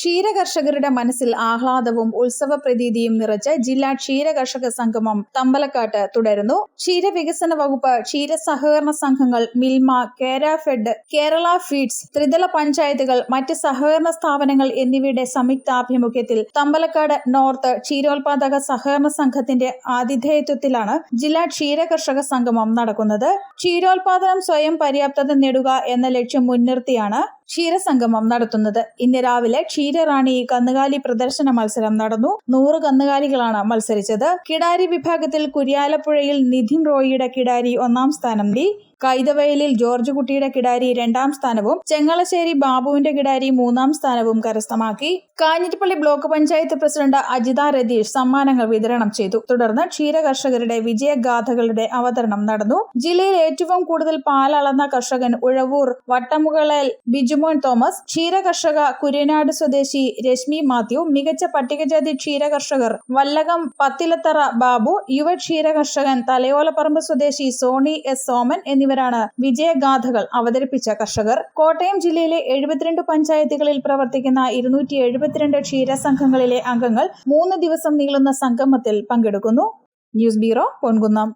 ക്ഷീരകർഷകരുടെ മനസ്സിൽ ആഹ്ലാദവും ഉത്സവ പ്രതീതിയും നിറച്ച് ജില്ലാ ക്ഷീരകർഷക സംഗമം തമ്പലക്കാട്ട് തുടരുന്നു. ക്ഷീരവികസന വകുപ്പ് ക്ഷീര സഹകരണ സംഘങ്ങൾ മിൽമ കേരാഫെഡ് കേരള ഫീഡ്സ് ത്രിതല പഞ്ചായത്തുകൾ മറ്റ് സഹകരണ സ്ഥാപനങ്ങൾ എന്നിവയുടെ സംയുക്താഭിമുഖ്യത്തിൽ തമ്പലക്കാട് നോർത്ത് ക്ഷീരോത്പാദക സഹകരണ സംഘത്തിന്റെ ആതിഥേയത്വത്തിലാണ് ജില്ലാ ക്ഷീരകർഷക സംഗമം നടക്കുന്നത്. ക്ഷീരോത്പാദനം സ്വയം പര്യാപ്തത നേടുക എന്ന ലക്ഷ്യം മുൻനിർത്തിയാണ് ക്ഷീരസംഗമം നടത്തുന്നത്. ഇന്ന് രാവിലെ ക്ഷീരറാണി കന്നുകാലി പ്രദർശന മത്സരം നടന്നു. നൂറ് കന്നുകാലികളാണ് മത്സരിച്ചത്. കിടാരി വിഭാഗത്തിൽ കുര്യാലപ്പുഴയിൽ നിധിൻ റോയിയുടെ കിടാരി ഒന്നാം സ്ഥാനം നേടി. കൈതവയലിൽ ജോർജ് കുട്ടിയുടെ കിടാരി രണ്ടാം സ്ഥാനവും ചെങ്ങളശ്ശേരി ബാബുവിന്റെ കിടാരി മൂന്നാം സ്ഥാനവും കരസ്ഥമാക്കി. കാഞ്ഞിരപ്പള്ളി ബ്ലോക്ക് പഞ്ചായത്ത് പ്രസിഡന്റ് അജിത രതീഷ് സമ്മാനങ്ങൾ വിതരണം ചെയ്തു. തുടർന്ന് ക്ഷീര കർഷകരുടെ വിജയഗാഥകളുടെ അവതരണം നടന്നു. ജില്ലയിൽ ഏറ്റവും കൂടുതൽ പാൽ കർഷകൻ ഉഴവൂർ വട്ടമുകളൽ ബിജുമോൻ തോമസ് ക്ഷീര കർഷക കുര്യനാട് സ്വദേശി രശ്മി മാത്യു മികച്ച പട്ടികജാതി ക്ഷീര ക്ഷീരകർഷകർ വല്ലകം പത്തിലത്തറ ബാബു യുവ ക്ഷീര കർഷകൻ തലയോലപ്പറമ്പ് സ്വദേശി സോണി എസ് സോമൻ എന്നിവരാണ് വിജയഗാഥകൾ അവതരിപ്പിച്ച കർഷകർ. കോട്ടയം ജില്ലയിലെ എഴുപത്തിരണ്ട് പഞ്ചായത്തുകളിൽ പ്രവർത്തിക്കുന്ന ഇരുന്നൂറ്റി എഴുപത്തിരണ്ട് ക്ഷീരസംഘങ്ങളിലെ അംഗങ്ങൾ മൂന്ന് ദിവസം നീളുന്ന സംഗമത്തിൽ പങ്കെടുക്കുന്നു. News bureau Ponkunnam.